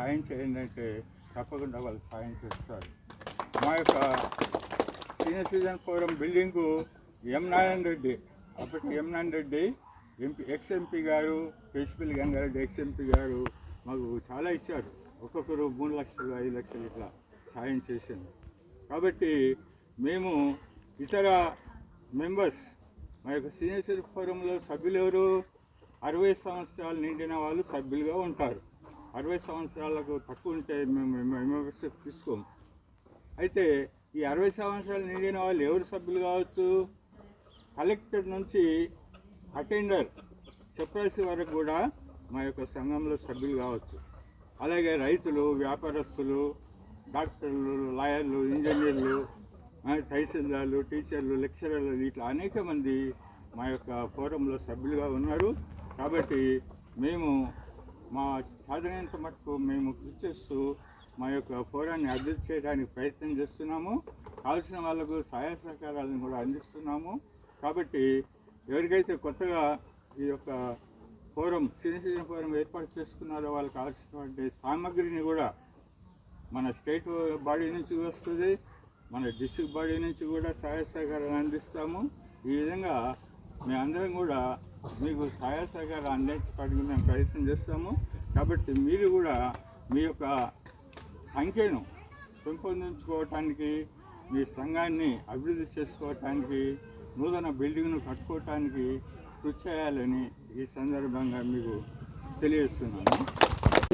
సాయం చేయండి అంటే తప్పకుండా వాళ్ళు సాయం చేస్తారు మా యొక్క senior citizen forum building M Narayana Reddy అప్పటి M Narayana Reddy MP ex MP గారు కేశపల్లి గంగారెడ్డి ఎక్స్ ఎంపీ గారు మాకు చాలా ఇచ్చారు. ఒక్కొక్కరు మూడు లక్షలు ఐదు లక్షలు ఇట్లా సాయం చేసింది. కాబట్టి మేము ఇతర మెంబర్స్ మా యొక్క సీనియర్ సిటిజన్ ఫోరంలో సభ్యులు ఎవరు? అరవై సంవత్సరాలు నిండిన వాళ్ళు సభ్యులుగా ఉంటారు. అరవై సంవత్సరాలకు తక్కువ ఉంటే మేము మెంబర్షిప్ తీసుకోము. అయితే ఈ అరవై సంవత్సరాలు నిండిన వాళ్ళు ఎవరు సభ్యులు కావచ్చు? కలెక్టర్ నుంచి అటెండర్ చెప్పాల్సి వరకు కూడా మా యొక్క సంఘంలో సభ్యులు కావచ్చు. అలాగే రైతులు వ్యాపారస్తులు డాక్టర్లు లాయర్లు ఇంజనీర్లు తహసీల్దార్లు టీచర్లు లెక్చరర్లు ఇట్లా అనేక మంది మా యొక్క ఫోరంలో సభ్యులుగా ఉన్నారు. కాబట్టి మేము మా సాధనంత మటుకు మేము కృషి చేస్తూ మా యొక్క ఫోరాన్ని అభివృద్ధి చేయడానికి ప్రయత్నం చేస్తున్నాము. కావాల్సిన వాళ్ళకు సహాయ సహకారాలను కూడా అందిస్తున్నాము. కాబట్టి ఎవరికైతే కొత్తగా ఈ యొక్క ఫోరం సినీ ఫోరం ఏర్పాటు చేసుకున్నారో వాళ్ళకి కావాల్సినటువంటి సామాగ్రిని కూడా మన స్టేట్ బాడీ నుంచి వస్తుంది. మన డిస్ట్రిక్ట్ బాడీ నుంచి కూడా సహాయ సహకారాలు అందిస్తాము. ఈ విధంగా మేమందరం కూడా మీకు సహాయ సహకారం అందించడానికి మేము ప్రయత్నం చేస్తాము. కాబట్టి మీరు కూడా మీ యొక్క సంఖ్యను పెంపొందించుకోవటానికి మీ సంఘాన్ని అభివృద్ధి చేసుకోవటానికి నూతన బిల్డింగ్ను కట్టుకోవటానికి కృషి చేయాలని ఈ సందర్భంగా మీకు తెలియజేస్తున్నాను.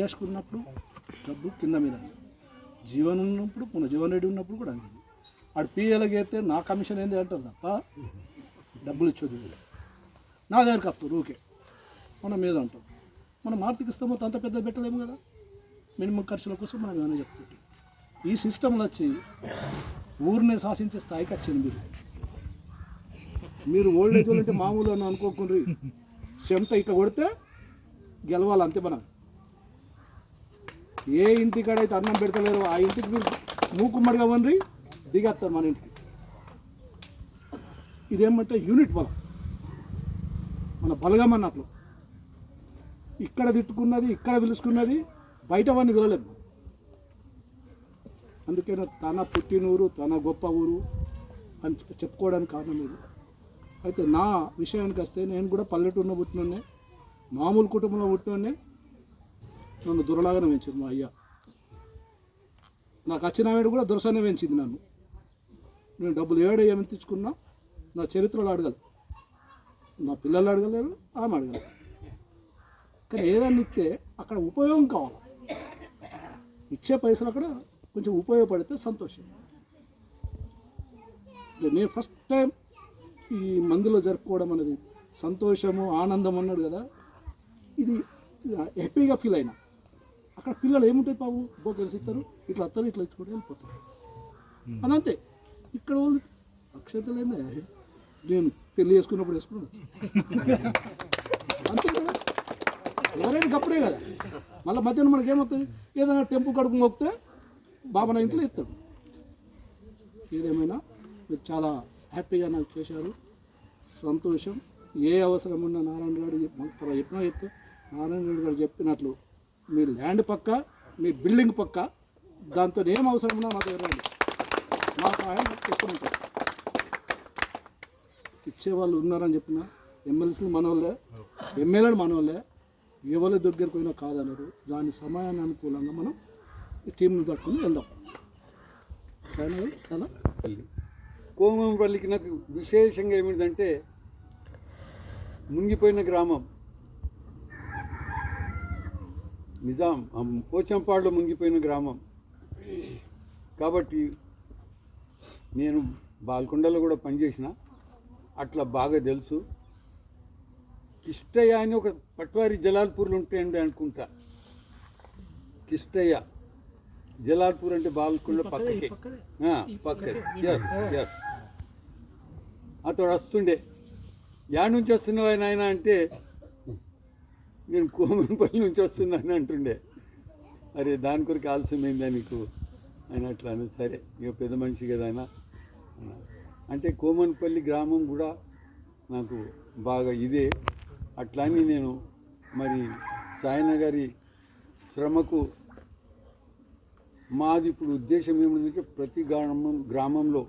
చేసుకున్నప్పుడు డబ్బు కింద మీద జీవన్ ఉన్నప్పుడు పునర్జీవన్ రెడ్డి ఉన్నప్పుడు కూడా అంది ఆడు పిఎలకి అయితే నా కమిషన్ ఏంది అంటారు తప్ప డబ్బులు ఇచ్చేది నా దగ్గరికి వస్తారు ఊకే మనం మీద ఉంటాం మనం ఆర్థిక స్తోమత అంత పెద్ద పెట్టలేము కదా? మినిమం ఖర్చుల కోసం మనం ఏమైనా చెప్పుకుంటాం. ఈ సిస్టంలో వచ్చి ఊరిని శాసించే స్థాయికి వచ్చింది మీరు. మీరు ఓల్డ్ ఏజ్ అంటే మామూలు అని అనుకోకుండా చెమట ఇట్లా కొడితే గెలవాలి అంతే మనం. ఏ ఇంటికాడైతే అన్నం పెడతలేరు ఆ ఇంటికి మీరు మూకుమ్మడిగా వనరి దిగేస్తారు మన ఇంటికి. ఇదేమంటే యూనిట్ బలం. మన బలగం అన్నట్లు ఇక్కడ తిట్టుకున్నది ఇక్కడ పిలుచుకున్నది బయట వాడిని వినలేము అందుకనే తన పుట్టినూరు తన గొప్ప ఊరు అని చెప్పుకోవడానికి కారణం ఇది. అయితే నా విషయానికి వస్తే నేను కూడా పల్లెటూరులో పుట్టినోనే మామూలు కుటుంబంలో పుట్టినోనే నన్ను దురలాగానే పెంచింది మా అయ్య. నాకు వచ్చిన ఆవిడ కూడా దురసనే పెంచింది నన్ను. నేను డబ్బులు ఏడు ఏమి తెచ్చుకున్నా నా చరిత్రలో అడగలు. నా పిల్లలు అడగలేరు ఆమె అడగలేరు కానీ ఏదన్నా ఇస్తే అక్కడ ఉపయోగం కావాలి. ఇచ్చే పైసలు అక్కడ కొంచెం ఉపయోగపడితే సంతోషం. నేను ఫస్ట్ టైం ఈ మందులో జరుపుకోవడం అనేది సంతోషము ఆనందం అన్నాడు కదా. ఇది హ్యాపీగా ఫీల్ అయినా. అక్కడ పిల్లలు ఏముంటాయి బాబు? బోకెల్స్ ఇస్తారు ఇట్లా వస్తారు ఇట్లా ఇచ్చుకుంటూ వెళ్ళిపోతారు. అని అంతే ఇక్కడ వాళ్ళు అక్షతలేదే నేను పెళ్ళి చేసుకున్నప్పుడు వేసుకున్నాను. అంతే కదా? ఎవరైనా కప్పుడే కదా. మళ్ళీ మధ్యాహ్నం మనకి ఏమవుతుంది? ఏదైనా టెంపు కడుపు మొక్కితే బాబా నా ఇంట్లో ఇస్తాడు. ఏదేమైనా మీరు చాలా హ్యాపీగా నాకు చేశారు. సంతోషం. ఏ అవసరం ఉన్న నారాయణ గారు తర్వాత చెప్పినా చెప్తే. నారాయణ రెడ్డి గారు చెప్పినట్లు మీ ల్యాండ్ పక్క మీ బిల్డింగ్ పక్క దాంతో ఏం అవసరం ఉన్నా మా దగ్గర మా సహాయం ఎప్పుడు ఇచ్చేవాళ్ళు ఉన్నారని చెప్పిన ఎమ్మెల్సీలు మనోళ్ళే ఎమ్మెల్యేలు మనోళ్ళే ఎవరి దగ్గరికి పోయినా కాదన్నారు దాని సమయాన్ని అనుకూలంగా మనం ఈ టీంని పట్టుకుని వెళ్దాం. చాలా చాలా కోమంపల్లికి నాకు విశేషంగా ఏమిటంటే మునిగిపోయిన గ్రామం. నిజాం పోచంపాడులో మునిగిపోయిన గ్రామం. కాబట్టి నేను బాల్కొండలో కూడా పనిచేసిన. అట్లా బాగా తెలుసు. కిష్టయ్య అని ఒక పట్వారి జలాల్పూర్లో ఉంటాయండి అనుకుంటా? కిష్టయ్య. జలాల్పూర్ అంటే బాల్కొండ పక్కకే. ఆ, పక్కనే ఎస్ ఎస్ అతడు వస్తుండే. యాడ్ నుంచి వస్తున్నావు ఆయన ఆయన? అంటే నేను కోమన్పల్లి నుంచి వస్తున్నాను అంటుండే. అరే దాని కొరకు ఆలస్యమైందా నీకు? ఆయన అట్లా అని సరే ఇక పెద్ద మనిషి కదా ఆయన. అంటే కోమన్పల్లి గ్రామం కూడా నాకు బాగా ఇదే. అట్లా నేను మరి సాయన గారి శ్రమకు మాది ఇప్పుడు ఉద్దేశం ఏమిటంటే ప్రతి గ్రామం గ్రామంలో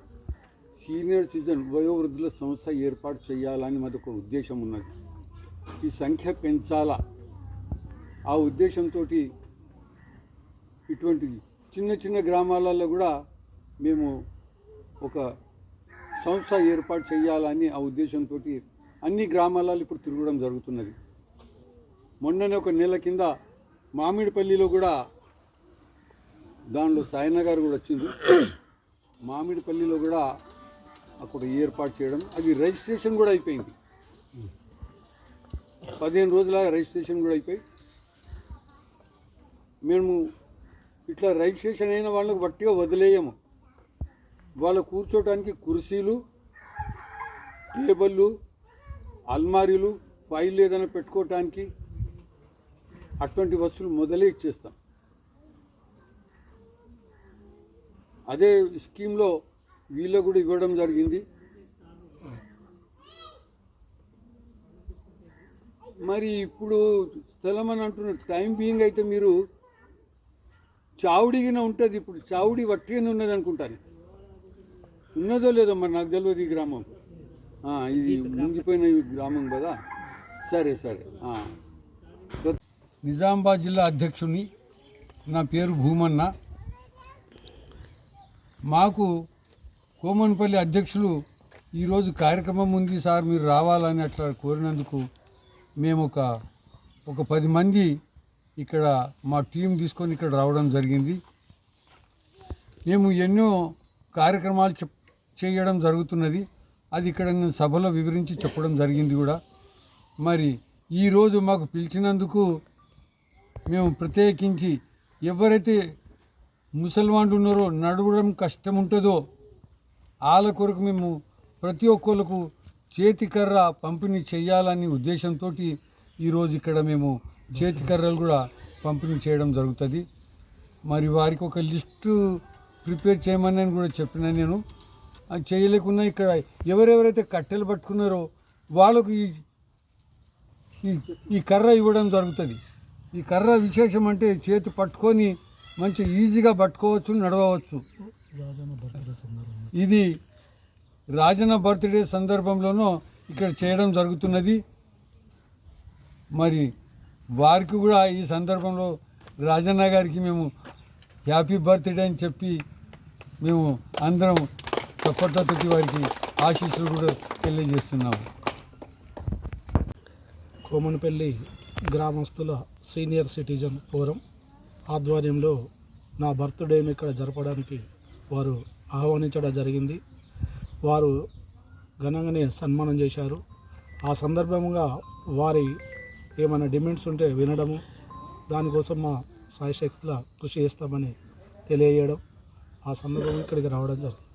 సీనియర్ సిటిజన్ వయోవృద్ధుల సంస్థ ఏర్పాటు చేయాలని మాది ఒక ఉద్దేశం ఉన్నది. ఈ సంఖ్య పెంచాలా? ఆ ఉద్దేశంతో ఇటువంటి చిన్న చిన్న గ్రామాలలో కూడా మేము ఒక సంస్థ ఏర్పాటు చేయాలని ఆ ఉద్దేశంతో అన్ని గ్రామాలలో ఇప్పుడు తిరగడం జరుగుతున్నది. మొన్ననే ఒక నెల కింద మామిడిపల్లిలో కూడా దానిలో సాయన్న గారు కూడా వచ్చింది మామిడిపల్లిలో కూడా అక్కడ ఏర్పాటు చేయడం అది రిజిస్ట్రేషన్ కూడా అయిపోయింది. పదిహేను రోజుల రిజిస్ట్రేషన్ కూడా అయిపోయి మేము ఇట్లా రిజిస్ట్రేషన్ అయిన వాళ్ళకు వట్టిగా వదిలేయము. వాళ్ళు కూర్చోటానికి కుర్చీలు టేబుళ్ళు అల్మారీలు ఫైల్ ఏదైనా పెట్టుకోవటానికి అటువంటి వస్తువులు మొదలే ఇచ్చేస్తాం. అదే స్కీమ్లో వీళ్ళకు కూడా ఇవ్వడం జరిగింది. మరి ఇప్పుడు స్థలం అని అంటున్న టైం బీయింగ్ అయితే మీరు చావుడిగిన ఉంటుంది. ఇప్పుడు చావుడి వట్టిగానే ఉన్నది అనుకుంటాను. ఉన్నదో లేదో మరి నాకు తెలియదు ఈ గ్రామం. ఇది ముంగిపోయిన ఈ గ్రామం కదా? సరే సరే. నిజామాబాద్ జిల్లా అధ్యక్షుని నా పేరు భూమన్న. మాకు కోమన్పల్లి అధ్యక్షులు ఈరోజు కార్యక్రమం ఉంది సార్ మీరు రావాలని అట్లా కోరినందుకు మేము ఒక ఒక పది మంది ఇక్కడ మా టీం తీసుకొని ఇక్కడ రావడం జరిగింది. మేము ఎన్నో కార్యక్రమాలు చెప్ చేయడం జరుగుతున్నది. అది ఇక్కడ నేను సభలో వివరించి చెప్పడం జరిగింది కూడా. మరి ఈరోజు మాకు పిలిచినందుకు మేము ప్రత్యేకించి ఎవరైతే ముసల్మాన్లు ఉన్నారో నడవడం కష్టం ఉంటుందో వాళ్ళ కొరకు మేము ప్రతి ఒక్కళ్ళకు చేతికర్ర పంపిణీ చేయాలనే ఉద్దేశంతో ఈరోజు ఇక్కడ మేము చేతికర్రలు కూడా పంపిణీ చేయడం జరుగుతుంది. మరి వారికి ఒక లిస్టు ప్రిపేర్ చేయమని కూడా చెప్పిన నేను. చేయలేకున్నా ఇక్కడ ఎవరెవరైతే కట్టెలు పట్టుకున్నారో వాళ్ళకు ఈ ఈ ఈ కర్ర ఇవ్వడం జరుగుతుంది. ఈ కర్ర విశేషం అంటే చేతి పట్టుకొని మంచి ఈజీగా పట్టుకోవచ్చు నడవవచ్చు. ఇది రాజన్న బర్త్డే సందర్భంలోనూ ఇక్కడ చేయడం జరుగుతున్నది. మరి వారికి కూడా ఈ సందర్భంలో రాజన్న గారికి మేము హ్యాపీ బర్త్డే అని చెప్పి మేము అందరం చప్పట్లతోటి వారికి ఆశీస్సులు కూడా తెలియజేస్తున్నాము. కోమనపల్లి గ్రామస్తుల సీనియర్ సిటిజన్ ఫోరం ఆధ్వర్యంలో నా బర్త్డేను ఇక్కడ జరపడానికి వారు ఆహ్వానించడం జరిగింది. వారు ఘనంగానే సన్మానం చేశారు. ఆ సందర్భంగా వారి ఏమైనా డిమాండ్స్ ఉంటే వినడము దానికోసం మా సాయశక్తుల కృషి చేస్తామని తెలియజేయడం ఆ సందర్భంగా ఇక్కడికి రావడం జరిగింది.